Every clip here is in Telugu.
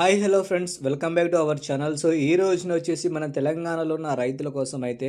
Hi hello friends. Welcome back to our channel. So ఈ రోజున వచ్చేసి మన తెలంగాణలో ఉన్న రైతుల కోసం అయితే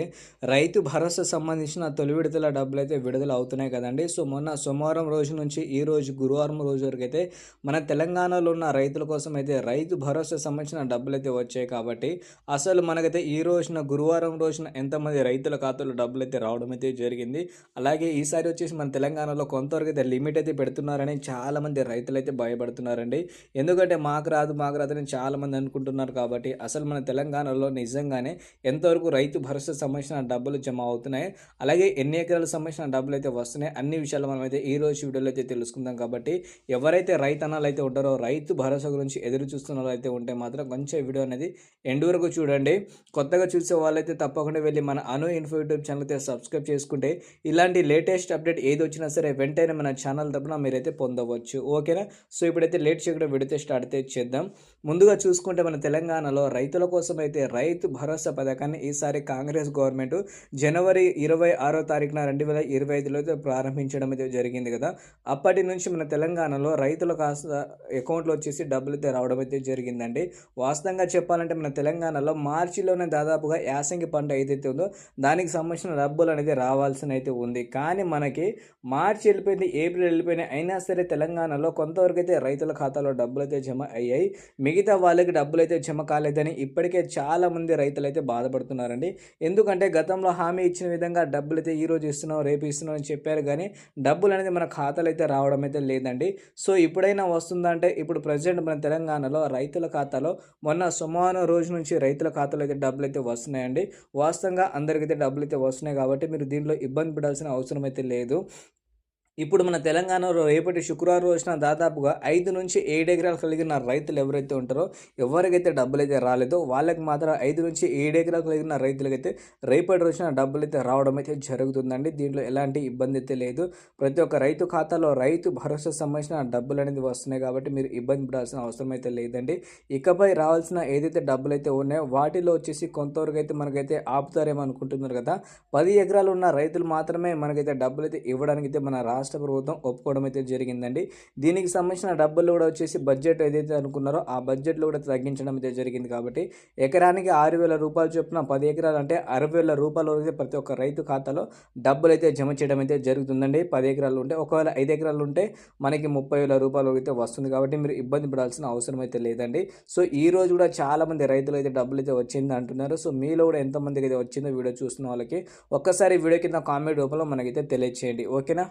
రైతు భరోసా సంబంధించిన తొలి విడతల డబ్బులు అయితే విడుదల అవుతున్నాయి కదండి. సో మొన్న సోమవారం రోజు నుంచి ఈ రోజు గురువారం రోజు వరకు అయితే మన తెలంగాణలో ఉన్న రైతుల కోసం అయితే రైతు భరోసా సంబంధించిన డబ్బులు అయితే వచ్చాయి కాబట్టి అసలు మనకైతే ఈ రోజున గురువారం రోజున ఎంతమంది రైతుల ఖాతాలో డబ్బులు అయితే రావడం అయితే జరిగింది. అలాగే ఈసారి వచ్చేసి మన తెలంగాణలో కొంతవరకు అయితే లిమిట్ అయితే పెడుతున్నారని చాలామంది రైతులు అయితే భయపడుతున్నారండి. ఎందుకంటే మాకు రాదు మాకు రాదని చాలామంది అనుకుంటున్నారు కాబట్టి అసలు మన తెలంగాణలో నిజంగానే ఎంతవరకు రైతు భరోసా సంబంధించిన డబ్బులు జమ అవుతున్నాయి? అలాగే ఎన్ని ఎకరాలకు సంబంధించిన డబ్బులు అయితే వస్తున్నాయి? అన్ని విషయాలు మనం అయితే ఈ రోజు వీడియోలో అయితే తెలుసుకుందాం కాబట్టి ఎవరైతే రైతన్నాలు అయితే ఉంటారో రైతు భరోసా గురించి ఎదురు చూస్తున్న వాళ్ళు అయితే ఉంటే మాత్రం కొంచెం వీడియో అనేది ఎండ్ వరకు చూడండి. కొత్తగా చూసే వాళ్ళైతే తప్పకుండా వెళ్ళి మన అను ఇన్ఫో యూట్యూబ్ ఛానల్ అయితే సబ్స్క్రైబ్ చేసుకుంటే ఇలాంటి లేటెస్ట్ అప్డేట్ ఏది వచ్చినా సరే వెంటనే మన ఛానల్ తప్పున మీరైతే పొందవచ్చు. ఓకేనా? సో ఇప్పుడైతే లేట్ చేయకుండా విడితే స్టార్ట్ అయితే చేద్దాం. ముందుగా చూసుకుంటే మన తెలంగాణలో రైతుల కోసం అయితే రైతు భరోసా పథకాన్ని ఈసారి కాంగ్రెస్ గవర్నమెంట్ జనవరి ఇరవై ఆరో తారీఖున రెండు వేల ఇరవై ఐదులో అయితే ప్రారంభించడం అయితే జరిగింది కదా. అప్పటి నుంచి మన తెలంగాణలో రైతుల కాస్త అకౌంట్లో వచ్చేసి డబ్బులు అయితే రావడం అయితే జరిగిందండి. వాస్తవంగా చెప్పాలంటే మన తెలంగాణలో మార్చిలోనే దాదాపుగా యాసంగి పంట ఏదైతే ఉందో దానికి సంబంధించిన డబ్బులు అనేది రావాల్సిన అయితే ఉంది. కానీ మనకి మార్చి వెళ్ళిపోయింది ఏప్రిల్ వెళ్ళిపోయినాయి. అయినా సరే తెలంగాణలో కొంతవరకు అయితే రైతుల ఖాతాలో డబ్బులు అయితే జమ అయ్యాయి. మిగతా వాళ్ళకి డబ్బులు అయితే జమ కాలేదని ఇప్పటికే చాలామంది రైతులు అయితే బాధపడుతున్నారండి. ఎందుకంటే గతంలో హామీ ఇచ్చిన విధంగా డబ్బులు అయితే ఈరోజు ఇస్తున్నాం రేపు ఇస్తున్నాం అని చెప్పారు కానీ డబ్బులు అనేది మన ఖాతాలు అయితే రావడం అయితే లేదండి. సో ఇప్పుడైనా వస్తుందంటే ఇప్పుడు ప్రజెంట్ మన తెలంగాణలో రైతుల ఖాతాలో మొన్న సోమవారం రోజు నుంచి రైతుల ఖాతాలో అయితే డబ్బులు అయితే వస్తున్నాయండి. వాస్తవంగా అందరికైతే డబ్బులు అయితే వస్తున్నాయి కాబట్టి మీరు దీంట్లో ఇబ్బంది పడాల్సిన అవసరం అయితే లేదు. ఇప్పుడు మన తెలంగాణలో రేపటి శుక్రవారం రోజున దాదాపుగా ఐదు నుంచి ఏడు ఎకరాలు కలిగిన రైతులు ఎవరైతే ఉంటారో ఎవరికైతే డబ్బులు అయితే రాలేదో వాళ్ళకి మాత్రం ఐదు నుంచి ఏడు ఎకరాలు కలిగిన రైతులకైతే రేపటి రోజున డబ్బులు అయితే రావడం అయితే జరుగుతుందండి. దీంట్లో ఎలాంటి ఇబ్బంది అయితే లేదు. ప్రతి ఒక్క రైతు ఖాతాలో రైతు భరోసా సంబంధించిన డబ్బులు అనేది వస్తున్నాయి కాబట్టి మీరు ఇబ్బంది పడాల్సిన అవసరం అయితే లేదండి. ఇకపై రావాల్సిన ఏదైతే డబ్బులు అయితే ఉన్నాయో వాటిలో వచ్చేసి కొంతవరకు అయితే మనకైతే ఆపుతారేమో అనుకుంటున్నారు కదా. పది ఎకరాలు ఉన్న రైతులు మాత్రమే మనకైతే డబ్బులు అయితే ఇవ్వడానికి అయితే మన రాష్ట్ర రాష్ట్ర ప్రభుత్వం ఒప్పుకోవడం అయితే జరిగిందండి. దీనికి సంబంధించిన డబ్బులు కూడా వచ్చేసి బడ్జెట్ ఏదైతే అనుకున్నారో ఆ బడ్జెట్లో కూడా తగ్గించడం అయితే జరిగింది కాబట్టి ఎకరానికి ఆరు వేల రూపాయలు చొప్పున పది ఎకరాలు అంటే అరవై వేల రూపాయలు అయితే ప్రతి ఒక్క రైతు ఖాతాలో డబ్బులు అయితే జమ చేయడం అయితే జరుగుతుందండి. పది ఎకరాలు ఉంటే ఒకవేళ ఐదు ఎకరాలు ఉంటే మనకి ముప్పై వేల రూపాయలు అయితే వస్తుంది కాబట్టి మీరు ఇబ్బంది పడాల్సిన అవసరం అయితే లేదండి. సో ఈ రోజు కూడా చాలామంది రైతులు అయితే డబ్బులు అయితే వచ్చింది అంటున్నారు. సో మీలో కూడా ఎంతమందికి అయితే వచ్చిందో వీడియో చూస్తున్న వాళ్ళకి ఒక్కసారి వీడియో కింద కామెంట్ రూపంలో మనకైతే తెలియచేయండి. ఓకేనా?